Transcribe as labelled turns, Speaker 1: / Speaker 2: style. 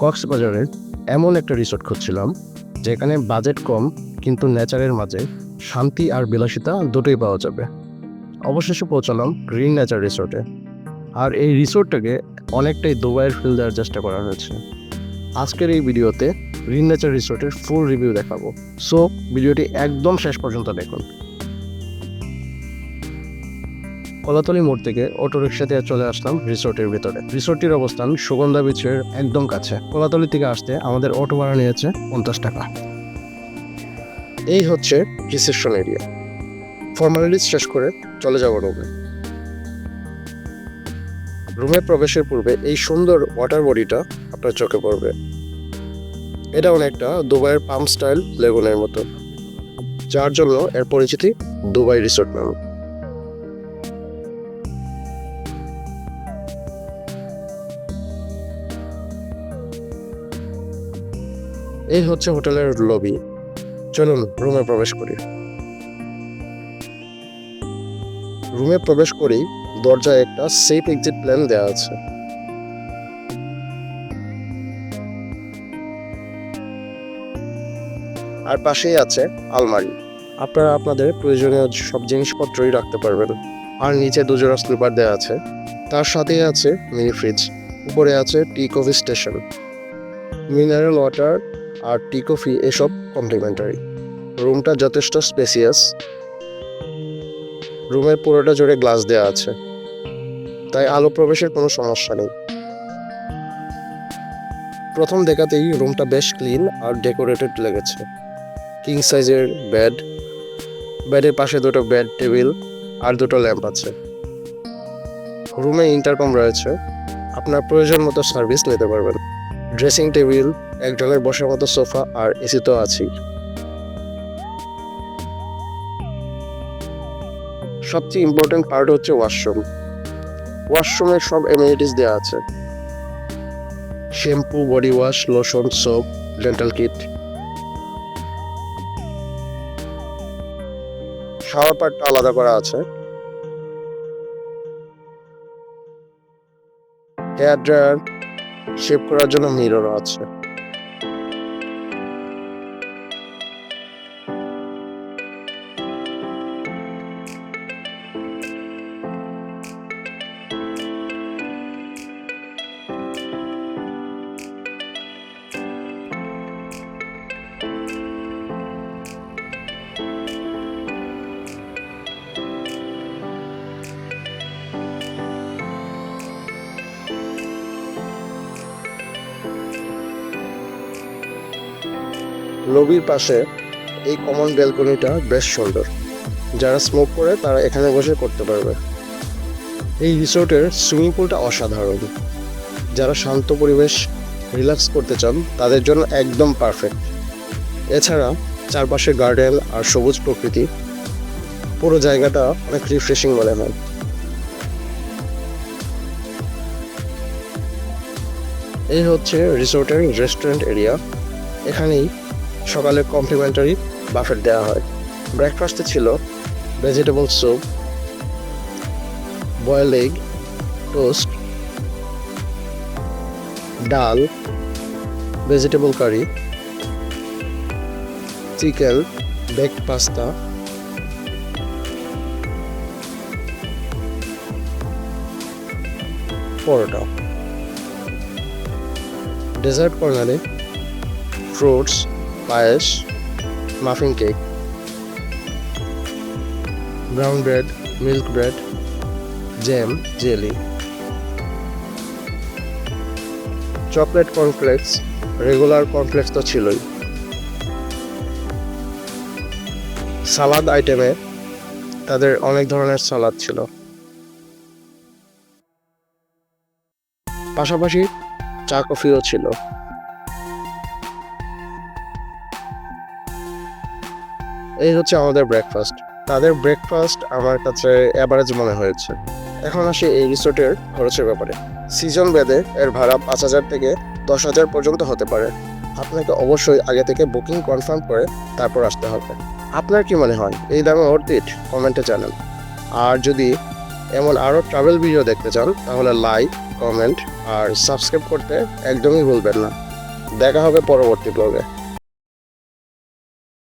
Speaker 1: কক্সবাজারের এমন একটা রিসোর্ট খুঁজছিলাম, যেখানে বাজেট কম, কিন্তু নেচারের মাঝে শান্তি আর বিলাসিতা দুটোই পাওয়া যাবে। অবশেষে পৌঁছালাম গ্রিন নেচার রিসোর্টে। আর এই রিসোর্টটাকে অনেকটাই দুবাইয়ের ফিল দেওয়ার চেষ্টা করা হয়েছে। আজকের এই ভিডিওতে গ্রিন নেচার রিসোর্টের ফুল রিভিউ দেখাবো। সো ভিডিওটি একদম শেষ পর্যন্ত দেখুন। কলাতলি মোড় থেকে অটোরিকশা দিয়ে চলে আসলাম রিসোর্টের ভিতরে। রিসোর্টটির অবস্থান সুগন্ধা বিচের একদম কাছে। কলাতলি থেকে আসতে আমাদের অটো ভাড়া নিয়েছে পঞ্চাশ টাকা। এই হচ্ছে রিসেপশন এরিয়া ফর্মালিটিস শেষ করে চলে যাব রুমে রুমে প্রবেশের পূর্বে এই সুন্দর ওয়াটার বডিটা আপনার চোখে পড়বে। এটা অনেকটা দুবাইয়ের পাম্প স্টাইল লেগুনের মতো। যার জন্য এর পরিচিতি দুবাই রিসোর্ট নামে। এই হচ্ছে হোটেলের লবি চলুন রুমে প্রবেশ করি। রুমে প্রবেশ করেই দরজায় একটা সেফ এক্সিট প্ল্যান দেওয়া আছে। আর পাশেই আছে আলমারি। আপনারা আপনাদের প্রয়োজনীয় সব জিনিসপত্রই রাখতে পারবেন। আর নিচে দুজোড়া স্লিপার দেওয়া আছে। তার সাথেই আছে মিনি ফ্রিজ উপরে আছে tea coffee station mineral water আর টি কফি এসব কমপ্লিমেন্টারি। রুমটা যথেষ্ট স্পেসিয়াস রুমের পুরোটা জুড়ে গ্লাস দেওয়া আছে। তাই আলো প্রবেশের কোনো সমস্যা নেই। প্রথম দেখাতেই রুমটা বেশ ক্লিন আর ডেকোরেটেড লেগেছে। কিং সাইজের বেড বেডের পাশে দুটো বেড টেবিল আর দুটো ল্যাম্প আছে। রুমে ইন্টারকম রয়েছে। আপনার প্রয়োজন মতো সার্ভিস নিতে পারবেন। ড্রেসিং টেবিল একজনের বসার মতো সোফা আর এসি তো আছেই। সবচেয়ে ইম্পর্টেন্ট পার্ট হচ্ছে ওয়াশরুম ওয়াশরুমে সব এমিনিটিস দেওয়া আছে। Shampoo body wash lotion soap dental kit shower পার্টটা আলাদা করা আছে। হেয়ার ড্রায়ার শেভ করার জন্য মিররও আছে। লবির পাশে এই কমন ব্যালকনিটা বেশ সুন্দর। যারা স্মোক করে, তারা এখানে বসে করতে পারবে। এই রিসোর্টের সুইমিং পুলটা অসাধারণ। যারা শান্ত পরিবেশ রিল্যাক্স করতে চান, তাদের জন্য একদম পারফেক্ট এছাড়া চারপাশে গার্ডেন আর সবুজ প্রকৃতি। পুরো জায়গাটা অনেক রিফ্রেশিং মনে হয়। এই হচ্ছে রিসোর্টের রেস্টুরেন্ট এরিয়া এখানেই সকালে কমপ্লিমেন্টারি বাফেট দেওয়া হয়। ব্রেকফাস্টে ছিল vegetable soup boiled egg toast ডাল vegetable curry chicken baked pasta paratha. Dessert কর্নারে ফ্রুটস পায়েস muffin cake brown bread milk bread jam jelly chocolate cornflakes regular cornflakes তো ছিলই সালাদ আইটেমে তাদের অনেক ধরনের সালাদ ছিল। পাশাপাশি চা কফিও ছিল। এই হচ্ছে আমাদের ব্রেকফাস্ট তাদের ব্রেকফাস্ট আমার কাছে অ্যাভারেজ মনে হয়েছে। এখন আসি এই রিসোর্টের খরচের ব্যাপারে। সিজন বেদে এর ভাড়া পাঁচ হাজার থেকে দশ হাজার পর্যন্ত হতে পারে। আপনাকে অবশ্যই আগে থেকে বুকিং কনফার্ম করে তারপর আসতে হবে। আপনার কি মনে হয়? এই দামে অর্থিট কমেন্টে জানান। আর যদি এমন আরও ট্রাভেল ভিডিও দেখতে চান, তাহলে লাইক কমেন্ট আর সাবস্ক্রাইব করতে একদমই ভুলবেন না। দেখা হবে পরবর্তী ব্লগে